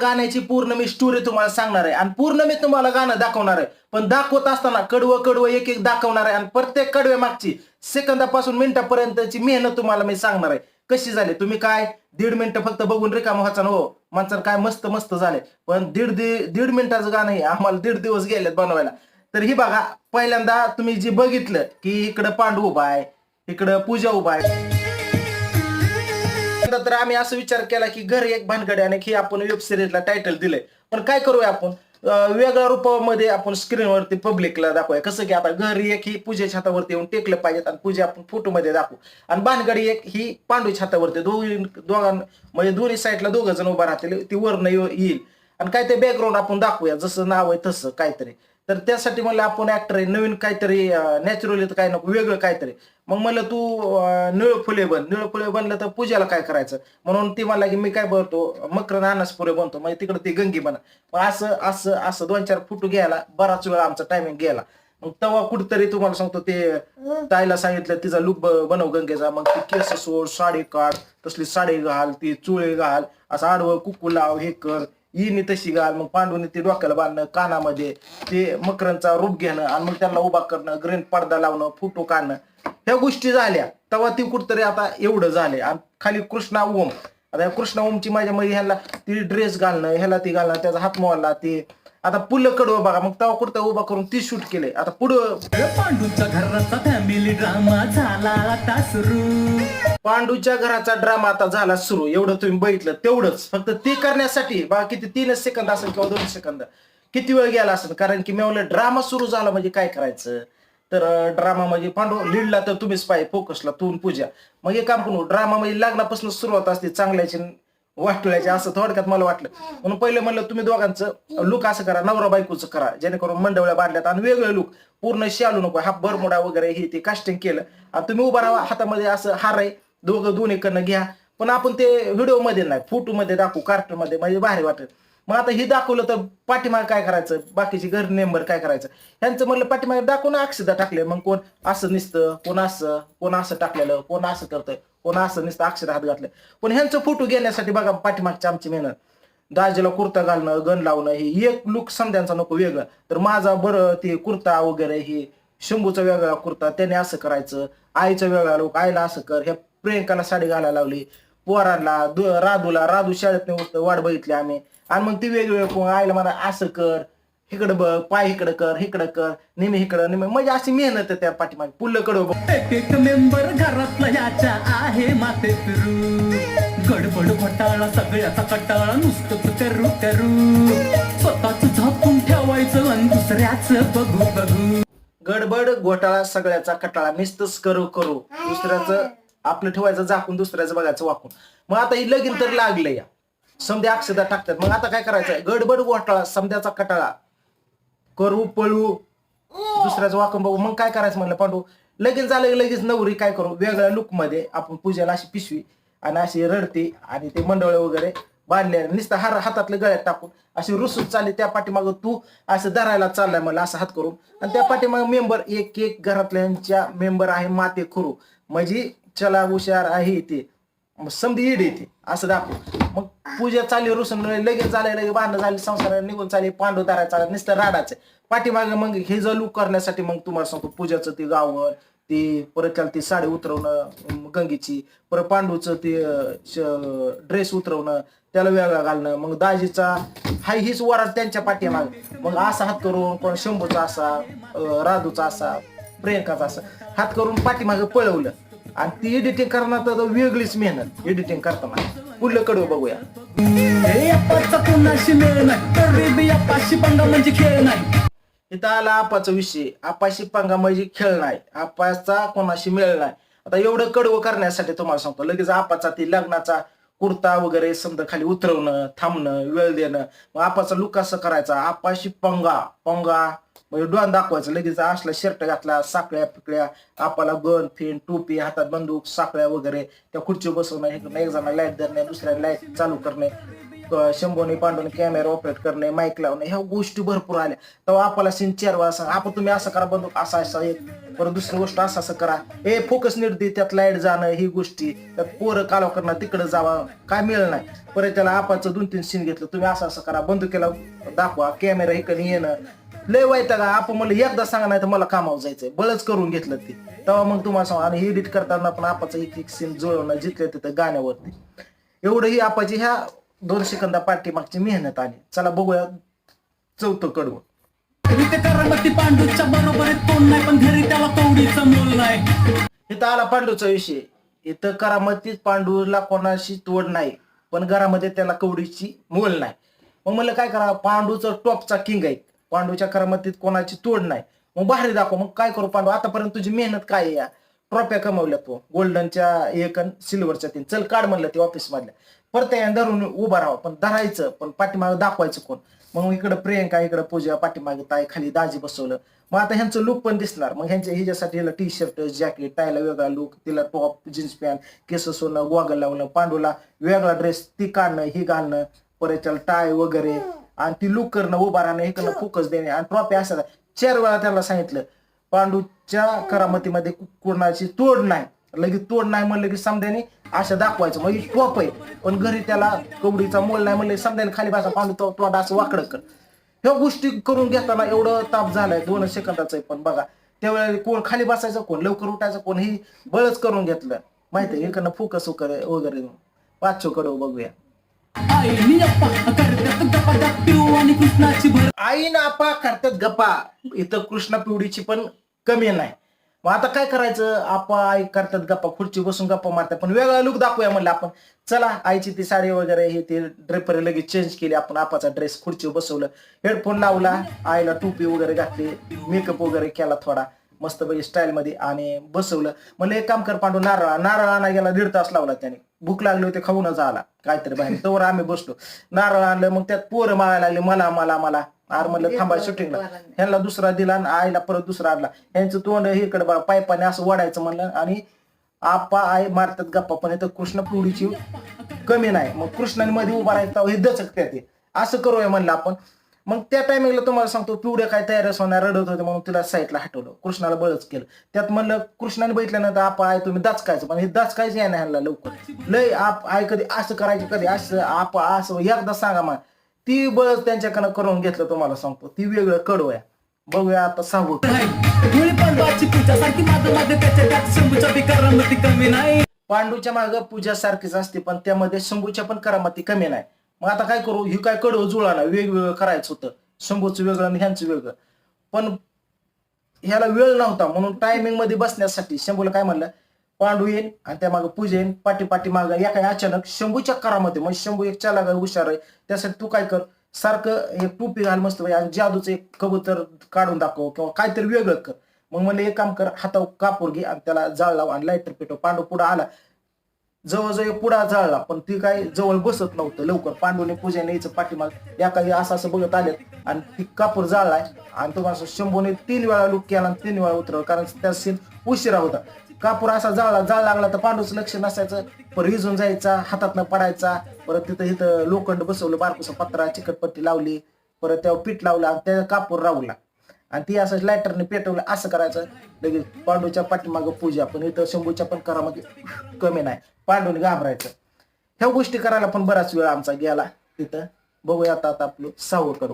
गाण्याची पूर्ण मी स्टोरी तुम्हाला सांगणार आहे. आणि पूर्ण मी तुम्हाला गाणं दाखवणार आहे. पण दाखवत असताना कडवं कडवं एक एक दाखवणार आहे. आणि प्रत्येक कडव्या मागची सेकंदापासून मिनिटापर्यंतची मेहनत तुम्हाला मी सांगणार आहे. कशी झाली? तुम्ही काय दीड मिनिटं फक्त बघून रिकाम व्हायचा हो? माणसाला काय मस्त मस्त झाले. पण दीड दीड मिनिटाचं गाणं आहे आम्हाला दीड दिवस गेलेत बनवायला. तर ही बघा पहिल्यांदा तुम्ही जे बघितलं की इकडं पांडू उभा आहे इकडं पूजा उभा आहे. तर आम्ही असं विचार केला की घर एक भानगड आहे आणि ही आपण वेब सिरीजला टायटल दिलंय. पण काय करूया आपण? वेगळ्या रूपामध्ये आपण स्क्रीनवरती पब्लिकला दाखवूया. कसं की आता घर एक ही पूजेच्या हातावरती येऊन टेकलं पाहिजेत आणि पूजा आपण फोटोमध्ये दाखवू. आणि भानगडी एक ही पांडू छातावरती दोघी दोघां म्हणजे दोन्ही साईडला दोघं जण उभा राहतील ती वरनं येईल. आणि काय ते बॅकग्राऊंड आपण दाखवूया. जसं नाव आहे तसं काहीतरी. तर त्यासाठी म्हणलं आपण ऍक्टर आहे नवीन काहीतरी नॅचरली तर काय नको वेगळं काहीतरी. मग म्हणलं तू निळ फुले बन. निळ फुले बनलं तर पूजाला काय करायचं? म्हणून ती म्हणला की मी काय बनतो मकर फुले बनतो. म्हणजे तिकडे ती गंगी बना पण असं असं असं दोन चार फुटू घ्यायला बराच वेळ आमचा टायमिंग गेला. मग तेव्हा कुठतरी तुम्हाला सांगतो ते ताईला सांगितलं तिचा लुक बनव गंगेचा. मग ती केस सोड साडी काढ तसली साडी घाल ती चुळे घाल असं आडवं कुकू लाव हे कर. हिनी तशी घाल मग पांडूने ते डोक्याला बांधणं कानामध्ये ते मकरांचा रूप घेणं आणि मग त्यांना उभा करणं ग्रीन पडदा लावणं फोटो काढणं. ह्या गोष्टी झाल्या. तेव्हा ती कुठतरी आता एवढं झाले आणि खाली कृष्णा ओम. आता कृष्णा ओमची माझ्या मध्ये ह्याला ती ड्रेस घालणं ह्याला ती घालणं त्याचा हात मोहल्ला ते आता पुलं कडवं बघा. मग तेव्हा कुठं उभा करून ती शूट केले आता पुढं पांडूच्या घराचा फॅमिली ड्रामा झाला आता सुरू. पांडूच्या घराचा ड्रामा आता झाला सुरू. एवढं तुम्ही बघितलं तेवढंच. फक्त ते करण्यासाठी बा किती तीनच सेकंद असेल किंवा दोन सेकंद किती वेळ गेला असेल? कारण की मी म्हणलं ड्रामा सुरू झाला म्हणजे काय करायचं? तर ड्रामा म्हणजे पांडू लीडला तर तुम्हीच पाहिजे फोकसला तू पूजा. मग हे काम करू ड्रामा म्हणजे लग्नापासून सुरुवात असते चांगल्याची वाटल्याची असं थोडक्यात मला वाटलं. म्हणून पहिले म्हणलं तुम्ही दोघांचं लुक असं करा नवरा बायकोचं करा जेणेकरून मंडवळ्या बांधल्यात आणि वेगळं लुक पूर्ण शालू नको हा बरमुडा वगैरे हे ते कास्टिंग केलं. आणि तुम्ही उभा राहा हातामध्ये असं हार आहे दोघं दोन्हीकडनं घ्या. पण आपण ते व्हिडिओमध्ये नाही फोटो मध्ये दाखवू कार्टून मध्ये म्हणजे भारी वाटेल. मग आता हे दाखवलं तर पाठीमागे काय करायचं? बाकीचे घर नेंबर काय करायचं? ह्यांचं म्हणलं पाठीमागे दाखवून अक्षदा टाकले मग कोण असं निसतं कोण असं कोण असं टाकलेलं कोण असं करतंय? कोण असं नुसतं अक्षर हात घातलं पण ह्यांचं फोटो घेण्यासाठी बघा पाठीमागची आमची मेहनत. दाजीला कुर्ता घालणं गण लावणं हे एक लुक समध्यांचा नको वेगळं. तर माझा बरं ते कुर्ता वगैरे हे शंभूचा वेगळा कुर्ता त्याने असं करायचं. आईचा वेगळा लोक आईला असं कर. ह्या प्रियंकाला साडी घालायला लावली. पोरांना दु- राधूला राधू शाळेत नाही वाट बघितली आम्ही. आणि मग ती वेगवेगळे कोण आईला म्हणा असं कर. इकडं बघ पाय इकडं कर इकडं कर नेहमी इकडं नेहमी म्हणजे अशी मेहनत आहे त्या पाठीमागे. पुल्लकडं बघ. एक एक मेंबर घरातला याच्या आहे माते फिरू गडबड घोटाळा सगळ्याचा कटाळा नुसतंच करू करू. स्वतःच झाकून ठेवायचं आणि दुसऱ्याच बघू बघू. गडबड घोटाळा सगळ्याचा कटाळा नुसतंच करू करू. दुसऱ्याचं आपलं ठेवायचं झाकून दुसऱ्याचं बघायचं वाकून. मग आता ही लगीन तर लागलं या. समध्या अक्षदा टाकतात. मग आता काय करायचं गडबड घोटाळा समध्याचा कटाळा. करू पळू दुसऱ्याचं वाकून बघू. मग काय करायचं म्हणलं पांडू? लगेच झालं लगेच नवरी काय करू? वेगळ्या लुकमध्ये आपण पूजेला अशी पिशवी आणि अशी रडते आणि ते मंडळ वगैरे बांधले नुसतं हार हातातल्या गळ्यात टाकून अशी रुसून चालली. त्या पाठीमागं तू असं धरायला चाललाय मला असं हात करून. आणि त्या पाठीमागं मेंबर एक एक घरातल्यांच्या मेंबर आहे माते खुरू. म्हणजे चला हुशार आहे ते. समधी ईड येते असं दाखव. पूजा चालली रुसून लगेच झाले लगेच भांडणं झाली संसार निघून चालली पांडू तारा नुसतं राडाचं पाठीमागे मग हे जर करण्यासाठी मग तुम्हाला सांगतो पूजाचं ते गावर ते परत त्याला ती साडी उतरवणं गंगेची. परत पांडूचं ते ड्रेस उतरवणं त्याला वेगळा घालणं. मग दाजीचा हाय हीच वरात त्यांच्या पाठीमागे. मग असा हात करून कोण शंभूचा असा राधूचा असा प्रियंकाचा असा हात करून पाठीमागे पळवलं. आणि ती एडिटिंग करणार तर वेगळीच मेहनत. एडिटिंग करताना. पुढलं कडवं बघूया. म्हणजे इथं आला आपाचा विषय. आपाशी पंगा म्हणजे खेळ नाही. आपाचा कोणाशी मेळ नाही. आता एवढं कडवं करण्यासाठी तुम्हाला सांगतो. लगेच आपाचा ती लग्नाचा कुर्ता वगैरे समजा खाली उतरवणं थांबणं वेळ देणं. मग आपाचा लुक कसं करायचा? आपाशी पंगा. पंगा. म्हणजे डोन दाखवायचं लगेच असला शर्ट घातला साकळ्या पिकळ्या आपाला गन फेन टोपी हातात बंदूक साकळ्या वगैरे त्या खुर्ची बसवणं इकडनं एक जण लाइट धरणे दुसऱ्या लाइट चालू करणे शंभोने पांडून कॅमेरा ऑपरेट करणे माईक लावणे ह्या गोष्टी भरपूर आल्या. तेव्हा आपल्याला सीन चार वेळा सांग आपण तुम्ही असं करा बंदूक असा असा एक परत दुसरी गोष्ट असं असं करा. हे फोकस नीट दे त्यात लाइट जाणं ही गोष्टी त्यात पोरं कालवा करणं तिकडे जावा काय मिळणार नाही. परत त्याला आपाचं दोन तीन सीन घेतलं तुम्ही असं असं करा बंदुकीला दाखवा कॅमेरा इकडे येणं. लय वाईट का? आपण मला एकदा सांगा नाही तर मला कामावर जायचंय. बळच करून घेतलं ते. तेव्हा मग तुम्हाला सांगा आणि एडिट करताना पण आपाचं एक एक सीन जुळवणं जिथल्या तिथं गाण्यावरती. एवढं ही आपाची ह्या दोन सेकंदा पाठीमागची मेहनत आली. चला बघूया चौथं कडवं करामती पांडूच्या बरोबर कोण नाही पण घरी त्याला कवडीचं मोल नाही. इथं आला पांडूचा विषय. इथं करामतीत पांडूला कोणाशी तोड नाही पण घरामध्ये त्याला कवडीची मोल नाही. मग म्हणलं काय करा पांडूचं टॉपचा किंग आहे पांडूच्या करामतीत कोणाची तोड नाही. मग भारी दाखव मग काय करू पांडू? आतापर्यंत तुझी मेहनत काय आहे या? ट्रॉफ्या कमवल्या तू. गोल्डनच्या एक सिल्वरच्या तीन. चल काढ म्हणलं ते ऑफिस मधल्या. परत धरून उभा राहा पण धरायचं पण पाठीमागे दाखवायचं कोण? मग इकडं प्रियंका इकडं पूजा पाठीमागे ताई खाली दाजी बसवलं. मग आता ह्यांचं लुक पण दिसणार. मग ह्यांच्या ह्याच्यासाठी हिला टी शर्ट जॅकेट टायला वेगळा लुक तिला टॉप जीन्स पॅन्ट केस सोनं गॉगल लावणं पांडूला वेगळा ड्रेस ती काढणं ही घालणं परत त्याला टाय वगैरे. आणि ती लुक करणं उभा राहणं हे करणं फोकस देणे आणि ट्रॉफी असं चार वेळा त्याला सांगितलं पांडूच्या करामतीमध्ये कोणाची तोड नाही. लगेच तोड नाही म्हणलं की समद्याने असं दाखवायचं. मग ही टॉप आहे. पण घरी त्याला कवडीचा मोल नाही म्हणलं की समद्याने खाली बसा पांडू तो तोंड असं वाकडं कर. ह्या गोष्टी करून घेताना एवढं ताप झालाय दोन सेकंदाचं आहे पण बघा. त्यावेळेला कोण खाली बसायचं कोण लवकर उठायचं कोण ही बळच करून घेतलं. माहिती आहे इकडनं फोकस वगैरे वगैरे पाचशो कडे बघूया. आई ना आपा करतात गप्पा. इथं कृष्णा पिवडीची पण कमी नाही. मग आता काय करायचं? आपा आई करतात गप्पा खुर्ची बसून गप्पा मारतात. पण वेगळा लुक दाखवूया म्हणलं आपण. चला आईची ती साडी वगैरे हे ते ड्रेपर लगेच चेंज केली. आपण आपाचा ड्रेस खुर्ची बसवलं. हेडफोन लावला. आईला टोपी वगैरे घातली. मेकअप वगैरे केला थोडा. मस्त पैकी स्टाईल मध्ये आणि बसवलं. म्हणलं एक काम कर पांडू नारळ नारळ आणा गेला दीड तास लावला त्याने. भूक लागली होती खाऊनच आला काहीतरी बाहेर. तोवर आम्ही बसलो. नारळ आणलं मग त्यात पोरं मागायला लागले. मला मला मला. आर म्हणलं थांबा शूटिंगला ह्यांना दुसरा दिला आणि आईला परत दुसरा आणला. ह्यांचं तोंड इकडे बघा पायपाने असं वडायचं म्हणलं आणि आपा आई मारतात गप्पा. पण इथं कृष्ण पिवडीची कमी नाही. मग कृष्णाने मध्ये उभा राहायचं हे दचकत्यात ते. असं करूया म्हणलं आपण. मग त्या टायमिंगला तुम्हाला सांगतो पिवड्या काय तयारच होणार रडत होते म्हणून तिला साईडला हटवलं. कृष्णाला बळच केलं. त्यात म्हणलं कृष्णाने बघितल्यानंतर आपा आय तुम्ही दाचकायचं. पण हे दाचकायचं या नाही ह्यांना लवकर. लय आप आय कधी असं करायचं कधी असं आप असं एकदा सांगा मग ती बळच त्यांच्याकडनं करून घेतलं तुम्हाला सांगतो. ती वेगळं कडू आहे. बघूया आता सांगू. पांडूच्या मागं पूजा सारखीच असते पण त्यामध्ये शंभूच्या पण करामती कमी नाही. मग आता काय करू? ही काय कडवं जुळा ना वेगवेगळं करायचं होतं. शंभूचं वेगळं आणि ह्यांचं वेगळं. पण ह्याला वेळ नव्हता. म्हणून टायमिंगमध्ये बसण्यासाठी शंभूला काय म्हणलं? पांडू येईन आणि त्या मागे पूजा येईन. पाठी पाठी मागा या काय अचानक शंभूच्या करामध्ये मग शंभू एक चाला हुशार आहे. त्यासाठी तू काय कर? सारखं एक टोपी घाल मस्त आणि जादूचं एक कबूतर काढून दाखव किंवा काहीतरी वेगळं कर. मग म्हणलं एक काम कर हातावर कापूर घे आणि त्याला जाळ लाव आणि लाईटर पेटव. पांडू पुढे आला. जवळजवळ पुढा जाळला पण ती काय जवळ बसत नव्हतं. लवकर पांडूने पूजेने यायचं पाठीमाग. या काही असं असं बघत आलेत. आणि ती कापूर जाळलाय. आणि तुम्हाला शंभूने तीन वेळा लुक केला आणि तीन वेळा उतरवलं. कारण त्या सीन उशिरा होता. कापूर असा जाळला जाळ लागला तर पांडूचं लक्ष नसायचं. परत हिजून जायचा हातात पडायचा. परत तिथं इथं लोखंड बसवलं बारकुसा पत्रा चिकटपट्टी लावली. परत त्यावर पीठ लावलं आणि त्या कापूर रावला आणि ती असं लायटरने पेटवलं असं करायचं. लगेच पांडूच्या पाठीमागं पूजा पण इथं शंभूच्या पण करामध्ये कमी नाही. पांडूने घाबरायचं. ह्या गोष्टी करायला पण बराच वेळ आमचा गेला. तिथं बघूया आता आता आपलं सहावं करू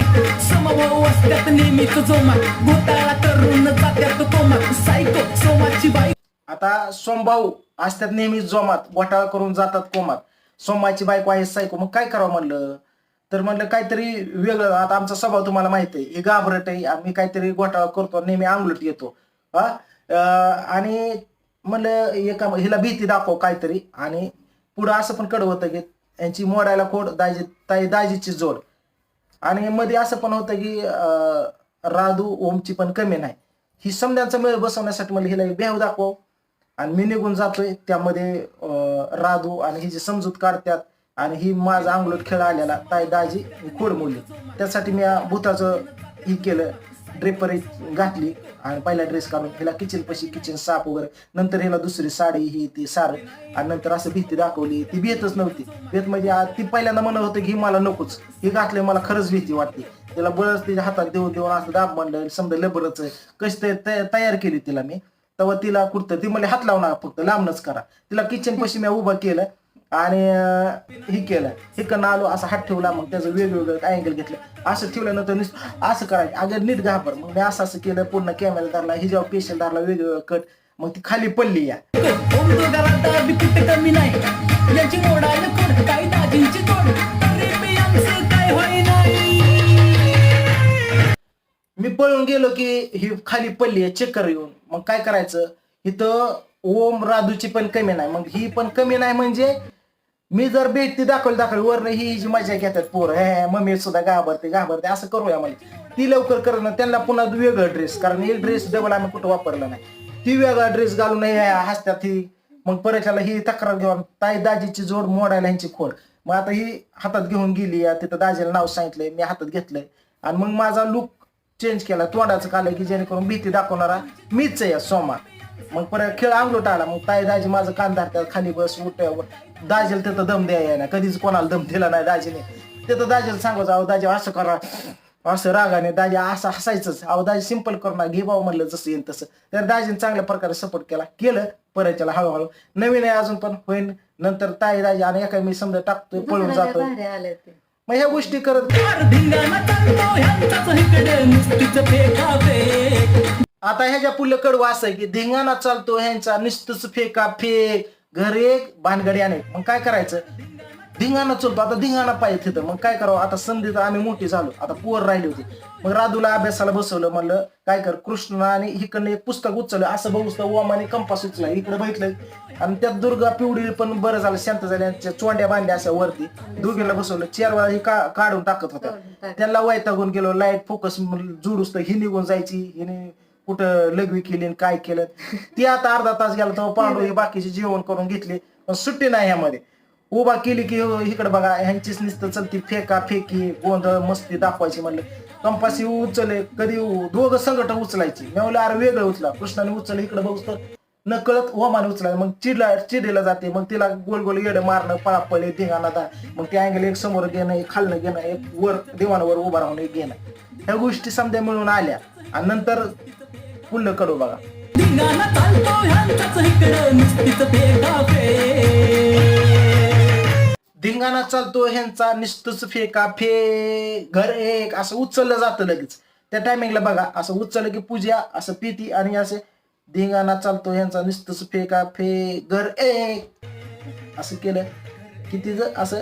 नेहमीच आता सोमभाऊ असतात नेहमी जोमात. घोटाळा करून जातात कोमात. सोमाची बायको आहे सायको. मग काय करावं म्हणलं? तर म्हणलं काहीतरी वेगळं आता आमचा स्वभाव तुम्हाला माहिती आहे हे घाबरट आहे आम्ही काहीतरी घोटाळा करतो नेहमी आंगलट येतो. हा? आणि म्हणलं एका हिला भीती दाखव काहीतरी आणि पुढं असं पण कडवं होतं की यांची मोडायला कोड दाजी ताई दाजीची जोड. आणि मध्ये असं पण होतं की राधू ओमची पण कमी नाही. ही समद्यांचा मेळ बसवण्यासाठी मला हिला भेव दाखव. आणि मी निघून जातोय त्यामध्ये राधू आणि ही जी समजूत काढतात आणि ही माझा अंगलोट खेळ आलेला ताई दाजी खोड त्यासाठी मी भूताचं ही केलं ड्रेपरी घातली आणि पहिला ड्रेस काढून हिला किचन पशी किचन साफ वगैरे. नंतर हिला दुसरी साडी ही ती सार. आणि नंतर असं भीती दाखवली. ती भीतच नव्हती. भीत म्हणजे आ- ती पहिल्यांदा म्हणत होतं की ही मला नकोच. ही घातले मला खरंच भीती वाटते. तिला बळच तिच्या हातात देऊन देऊन असं दाब मांडलं. समजा लबरच कशी तयार तया- तयार केली तिला मी. तेव्हा तिला कुठतं ती म्हणजे हात लावणार फक्त. लांबनच करा. तिला किचन पशी मी उभं केलं. आणि हे केलं. हिकडनं आलो असं हात ठेवला मग त्याचं वेगवेगळं अँगल घेतलं. असं ठेवल्यानंतर नुसतं असं करायचं. अगं नीट घाबर. मग मी असं असं केलं पूर्ण कॅमेरा धरला हिजाव पेशल धरला वेगवेगळं कट मग ती खाली पडली या. कमी नाही याची मी पळून गेलो की ही खाली पडली आहे चक्कर येऊन. मग काय करायचं? इथं ओम राधूची पण कमी नाही. मग ही पण कमी नाही म्हणजे मी जर भेट ती दाखवली दाखवली वरनं ही जी मजा घेतात पोर हे मम्मी सुद्धा घाबरते घाबरते असं करूया म्हणजे ती लवकर करणं त्यांना पुन्हा वेगळं ड्रेस कारण हे ड्रेस डबल आम्ही कुठं वापरला नाही. ती वेगळा ड्रेस घालून हे हसत्यात ही. मग परत ही तक्रार घेऊन ताई दाजीची जोड मोडायला ह्यांची खोड. मग आता ही हातात घेऊन गेली या तिथं दाजीला नाव सांगितलंय मी हातात घेतलंय. आणि मग माझा लुक चेंज केला तोंडाचं काल की जेणेकरून भीती दाखवणारा मीच आहे या सोमा मग परत खेळ अंगलोट आला. मग ताई दाजी माझं कान धरतात खाली बस उठ. दाजीला तिथं दम द्याय ना कधीच कोणाला दम दिला नाही दाजीने. तिथं दाजीला सांगायचं अहो दाजी असं करा. असं रागाने दाजी असं हसायचंच. अहो दाजी सिंपल करणार घे बाबा म्हणलं जसं येईल तसं. तर दाजीने चांगल्या प्रकारे सपोर्ट केला. केलं. परत त्याला हळूहळू. नवीन आहे अजून पण होईन. नंतर ताई दाजी आणि एका मी समजा टाकतोय पळून जातोय. मग ह्या गोष्टी करत आता ह्याच्या पुढलं कडवं असं आहे की धिंगाणा चालतो ह्यांचा निस्तच फेका फेक. घर एक भानगडी अनेक मग काय करायचं? धिंगाणा चालतो आता धिंगाणा पाहिजे तिथं. मग काय करावं? आता संधीत आम्ही मोठी झालो. आता पोर राहिली होती. मग राधूला अभ्यासाला बसवलं म्हणलं काय कर कृष्ण आणि इकडनं एक पुस्तक उचललं. असं बघूस तर ओमाने कंपास उचला इकडे बघितलं आणि त्यात दुर्गा पिवडी पण बरं झालं. शांत झाल्या. आणि चोंड्या बांधल्या अशा वरती. दोघीला बसवलं. चार वेळा ही का काढून टाकत होत्या. त्यांना वैतागून गेलो. लाइट फोकस जुडूस तर ही निघून जायची. हिने कुठं लघवी केली आणि काय केलं? ती आता अर्धा तास गेला तेव्हा पांडू हे बाकीचे जेवण करून घेतले पण सुट्टी नाही ह्यामध्ये. उभा केली की हो, इकडे बघा ह्यांचीच नुसतं चलती फेका फेकी गोंधळ मस्ती दाखवायची म्हणलं. कंपासी उचल कधी उ- दोघं उचलायची. मी अरे वेगळं उचला कृष्णाने उचललं इकडे बघूस तर. न कळत ओमाने उचला मग चिडला चिडीला जाते मग तिला गोल गोल येडं मारणं पळापळे धिंगाणा दा मग ते अँगल एक समोर घेणं एक खालणं घेणं एक वर देवाणावर उभा राहून एक घेणं. ह्या गोष्टी समजा मिळून आल्या. आणि नंतर पुढलं कडू बघा. धिंगाणा चालतो ह्यांचा निस्तच फेका फे घर एक असं उचललं जातं लगेच. त्या टायमिंगला बघा असं उचललं की पूजा असं पिती आणि असे धिंगाणा चालतो ह्यांचा निस्तच फेका फे घर एक. असं केलं की तिचं असं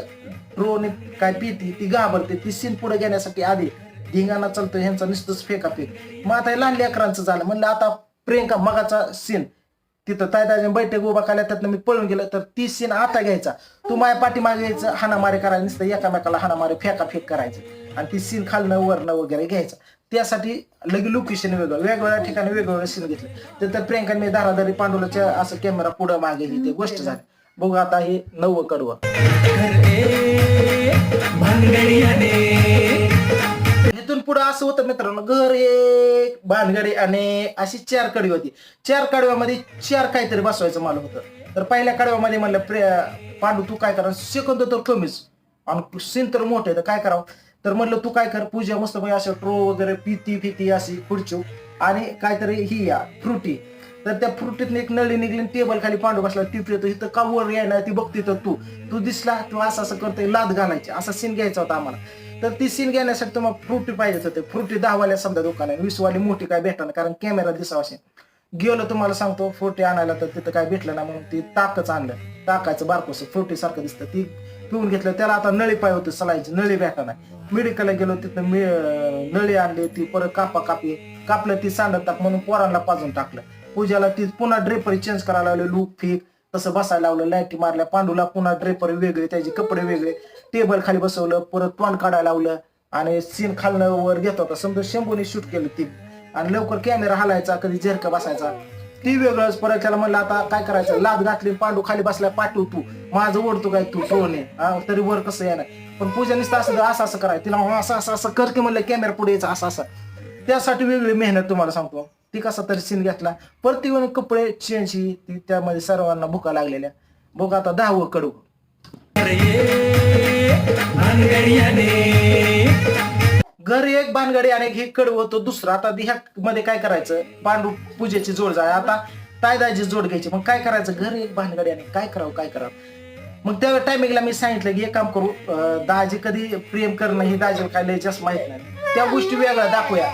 ड्रोन काय पिती ती घाबरते ती सीन पुढे घेण्यासाठी आधी. धिंगाणा चालतो ह्यांचा नुसतंच फेका फेक मग आता हे लहान लेकरांचं झालं. म्हणलं आता प्रियंका मगाचा सीन तिथं तायदाने बैठक उभा केल्या त्यातनं मी पळून गेलं तर ती सीन आता घ्यायचा. तू माझ्या पाठीमागे यायचं हाणामारी करायला नुसतं एकामेकाला हाणामारी फेका फेक करायचं. आणि ती सीन खालनं वरणं वगैरे घ्यायचं. त्यासाठी लगे लोकेशन वेगळं वेगवेगळ्या ठिकाणी वेगवेगळं सीन घेतलं. तर प्रियंकाने मी धाराधारी पांडुलाच्या असं कॅमेरा पुढं मागे ही ते गोष्ट झाली. बघू आता हे नवं कडवं. तिथून इथून पुढे असं होतं मित्रांनो घर एक भानगडी आणि अशी चार कडवी होती. चार कडव्यामध्ये चार काहीतरी बसवायचं मला होतं. तर पहिल्या कडव्यामध्ये म्हणलं प्रे पांडू तू काय करा सेकंद तर कमीच. आणि सीन तर मोठे तर काय करावं? तर म्हणलं तू काय कर पूजा मस्त अशा असं ट्रो वगैरे पिती फिती अशी खुर्ची आणि काहीतरी ही या फ्रुटी तर त्या फ्रुटीत एक नळी निघली टेबल खाली पांडू बसला. ती पितो इथं का वर यायला ती बघते तर तू. तू दिसला तू असं असं करतोय लाद घालायची. असा सीन घ्यायचा होता आम्हाला. तर ती सीन घेण्यासाठी तुम्हाला फ्रुटी पाहिजेच होते. फ्रुटी दहावाल्या समजा दुकान आहे. वीसवाली मोठी काय भेटणार कारण कॅमेरा दिसावा असेल. गेलो तुम्हाला सांगतो फ्रुटी आणायला तर तिथं काय भेटलं ना म्हणून ती ताकच आणलं. ताकायचं बारकोस फ्रुटी सारखं दिसतं. ती पिऊन घेतलं त्याला आता नळी पाहिजे होती सलायची नळी भेटणार मेडिकलला गेलो तिथं मी नळी आणली ती परत कापा कापी. कापलं ती सांडत टाक म्हणून पोरांना पाजून टाकलं. पूजाला ती पुन्हा ड्रेपरी चेंज करायला लावले लूक फिक तसं बसायला लावलं लाईटी मारल्या पांडूला पुन्हा ड्रेपरी वेगळे त्याचे कपडे वेगळे टेबल खाली बसवलं परत तोंड काढायला लावलं आणि सीन खालनं वर घेत होता. समजा शंभूने शूट केलं ती. आणि लवकर कॅमेरा हलायचा कधी झेरका बसायचा. ती वेगळंच परत त्याला म्हणलं आता काय करायचं? लाद घातली पांडू खाली बसलाय पाठवू तू. माझं ओढतो काय तू सोने तरी वर कसं येणार? पण पूजा नुसतं असं असं असं करायचं. तिला असं असं असं कर की म्हणलं कॅमेरा पुढे यायचं असं असं. त्यासाठी वेगळी मेहनत तुम्हाला सांगतो. ती कसा तरी सीन घेतला. प्रत्येक कपडे चेंजशी ती त्यामध्ये सर्वांना भुका लागलेल्या. बघ आता दहावं कडू. घर एक भानगडी आणि हे कडवं होतं दुसरं. आता ह्या मध्ये काय करायचं? पांडू पूजेची जोड जाय. आता तायदाची जोड घ्यायची. मग काय करायचं? घर एक भानगडी आणि काय करावं काय करावं? मग त्या टायमिंगला मी सांगितलं की एक काम करू. दाजी कधी प्रेम करणं हे दाजीला काय लय जास्त माहीत नाही. त्या गोष्टी वेगळ्या दाखवूया.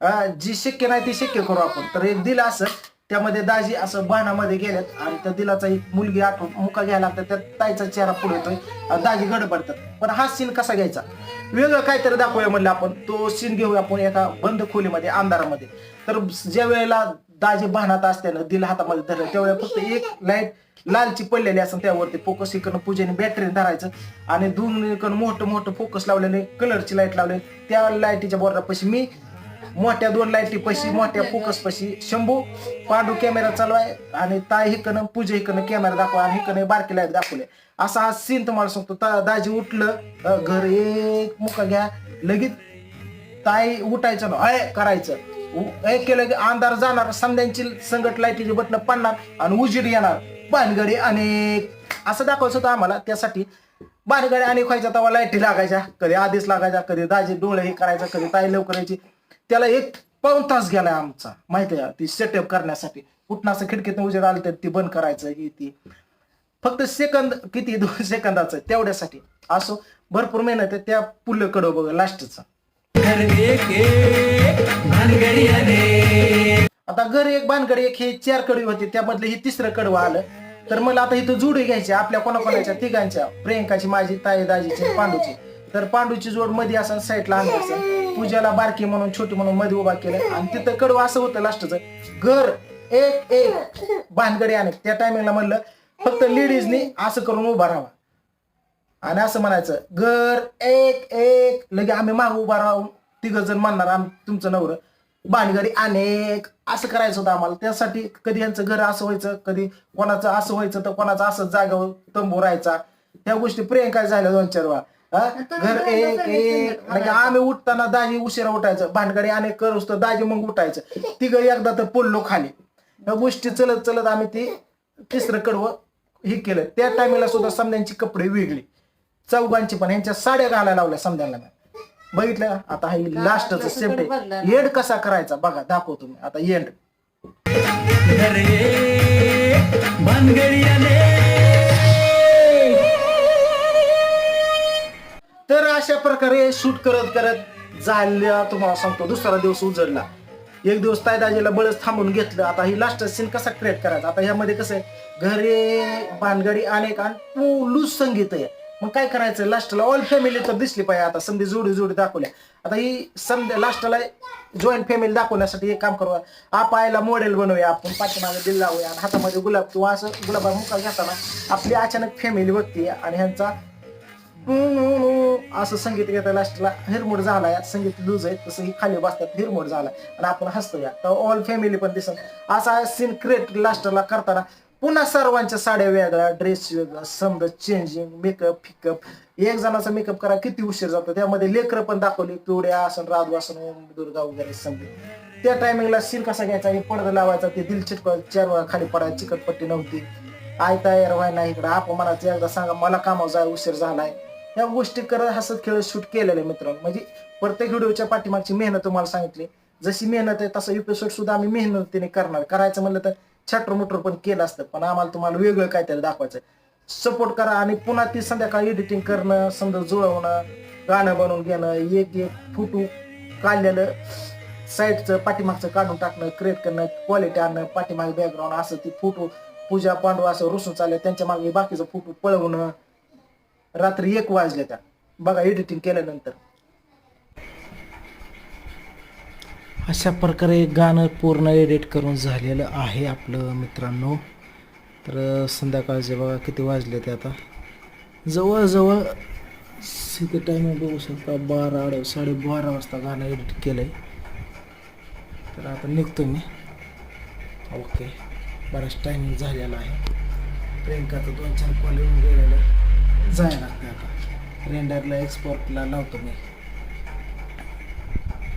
जी शक्य नाही ती शक्य करू आपण. तर एक दिलं असं त्यामध्ये दाजी असं बाणामध्ये गेल्यात आणि त्या दिलाचा एक मुलगी आठवून मुका घ्यायला लागतात त्या ताईचा चेहरा पुढे येतोय दाजी गडबडतात. पण हा सीन कसा घ्यायचा? वेगळं काहीतरी दाखवूया म्हणलं आपण. तो सीन घेऊया आपण एका बंद खोलीमध्ये अंधारामध्ये. तर ज्या वेळेला दाजी बाणात असताना दिल हातामध्ये धरलं त्यावेळेला फक्त एक लाइट लालची पडलेली असं त्यावरती फोकस इकडनं पूजेने बॅटरी धरायचं आणि दोन इकडनं मोठं मोठं फोकस लावलेले कलरची लाइट लावले त्या लाईटीच्या बोर्डापाशी मी मोठ्या दोन लाईटी पशी मोठ्या फोकस पशी. शंभू पांडू कॅमेरा चालवाय आणि ताई हिकडनं पूजा हिकडनं कॅमेरा दाखवा आणि हिकडनं बारकी लाइट दाखवले. असा हा सीन तुम्हाला सांगतो. दाजी उठलं अ, घर एक मुका घ्या लगेच ताई उठायचं ना अय करायचं. उ- केलं की अंधार जाणार समद्यांची संगट लाईटीची बटन पडणार आणि उजीड येणार. भानगडी अनेक. असं दाखवायचं होतं आम्हाला. त्यासाठी भानगडी अनेक व्हायच्या तेव्हा लाईटी लागायच्या. कधी आधीच लागायच्या कधी दाजी डोळे हे करायचं कधी ताई लवकर यायची. त्याला एक पाऊन तास गेलाय आमचा. माहिती आहे ती सेटअप करण्यासाठी. कुठं असं खिडकीतून उजेड आलं तर ती बंद करायचं ही ती. फक्त सेकंद किती दोन सेकंदाचं तेवढ्यासाठी. असो भरपूर मेहनत आहे त्या पुल्लकडं बघ लास्टचं एक आता घर एक बानगड एक हे चार कडवी होते त्यामधलं हे तिसरं कडवं आलं. तर मला आता इथं जुडू घ्यायची आपल्या कोणाकोणाच्या तिघांच्या. प्रियंकाची माझी ताई दाजीची पांडूची. तर पांडूची जोडमध्ये असं साईडला आणलं असं पूजाला बारकी म्हणून छोटी म्हणून मध्ये उभा केलं. आणि तिथं कडवं असं होतं लास्टचं. घर एक एक भानगडी आणि त्या टायमिंगला म्हणलं फक्त लेडीजनी असं करून उभा राहावा. आणि असं म्हणायचं घर एक एक. लगे आम्ही माग उभा राहून तिघ जण म्हणणार आम्ही तुमचं नवर भानगडी अनेक. असं करायचं होतं आम्हाला. त्यासाठी कधी यांचं घर असं व्हायचं कधी कोणाचं असं व्हायचं तर कोणाचं असं जागा तंबू राहायचा. त्या गोष्टी प्रियंका झाल्या दोन चार वेळा. घर एक एक. लगे आम्ही उठताना दाजी उशिरा उठायचं भानगडी अनेक करूच तर दाजी मग उठायचं. तिघ एकदा तर पडलो खाली. या गोष्टी चलत चलत आम्ही ती तिसरं कडवं हे केलं. त्या टायमिंगला सुद्धा समद्यांची कपडे वेगळी. चौघांची पण ह्यांच्या साड्या घालायला लावल्या समजायला मी. बघितलं? आता हा लास्टच शेवटी एंड कसा करायचा? बघा दाखवतो मी आता एंड तर अशा प्रकारे शूट करत करत झाल्या. तुम्हाला सांगतो दुसरा दिवस उजडला. एक दिवस तायदाजीला बळच थांबून घेतलं. आता ही लास्ट सीन कसा क्रिएट करायचा? आता ह्यामध्ये कसं आहे? घरे भानगडी अनेक आणि लूज संगीत आहे. मग काय करायचं? लास्टला ऑल फॅमिली तर दिसली पाहिजे. आता समधी जोडी जोडी दाखवल्या. आता ही समजा लास्टला जॉईंट फॅमिली दाखवण्यासाठी एक काम करू. आपायला मॉडेल बनवूया. आपण पाठीमागे दिल लावूया. आणि हातामध्ये गुलाब किंवा असं गुलाबा मुका घेताना आपली अचानक फॅमिली बघते आणि ह्यांचा असं संगीत घेता लास्टला हिरमोड झालाय. संगीत लूज आहे. तसं ही खाली बसतात. हिरमोड झालाय. आणि आपण हसतोया. तर ऑल फॅमिली पण दिसत असा सीन क्रिएट लास्टला करताना पुन्हा सर्वांच्या साड्या वेगळ्या. ड्रेस वेगळा समज चेंजिंग मेकअप फिकअप एक जणाचा मेकअप करा किती उशीर जातो. त्यामध्ये लेकरं पण दाखवली पिवड्या आसन राजू आसन ओम दुर्गा वगैरे समजे. त्या टायमिंगला सीन कसा घ्यायचा? हे पडदा लावायचा. ते दिल चिटक चार खाली पडायला चिकटपट्टी नव्हती. आय तयार व्हाय नाही इकडं. आपण म्हणायचं एकदा सांगा मला कामावर जाय उशीर झालाय. ह्या गोष्टी करत हसत खेळत शूट केलेले मित्रांनो. म्हणजे प्रत्येक व्हिडिओच्या पाठीमागची मेहनत तुम्हाला सांगितली. जशी मेहनत आहे तसा एपिसोड सुद्धा आम्ही मेहनतीने करणार. करायचं म्हणलं तर छटर मुटर पण केलं असतं पण आम्हाला तुम्हाला वेगळं काहीतरी दाखवायचं सपोर्ट करा आणि पुन्हा ती संध्याकाळी एडिटिंग करणं समजा जुळवणं गाणं बनवून घेणं एक एक फोटो काढलेलं साईडचं पाठीमागचं काढून टाकणं क्रिएट करणं क्वालिटी आणणं पाठीमागे बॅकग्राऊंड असं ती फोटो पूजा पांडव असं रुसून चालले त्यांच्या मागे बाकीचं फोटो पळवणं रात्री एक वाजले त्या बघा एडिटिंग केल्यानंतर. अशा प्रकारे गाणं पूर्ण एडिट करून झालेलं आहे आपलं मित्रांनो. तर संध्याकाळचे बघा किती वाजले ते आता. जवळजवळ किती टायमिंग बघू शकता बारा अडव साडे बारा वाजता गाणं एडिट केलं आहे तर आता निघतो मी. ओके बराच टायमिंग झालेला आहे. प्रियंकाचं दोन चार कॉल येऊन गेलेलं. आहे जायला. लागतं आता रेंडरला एक्सपोर्टला लावतो मी.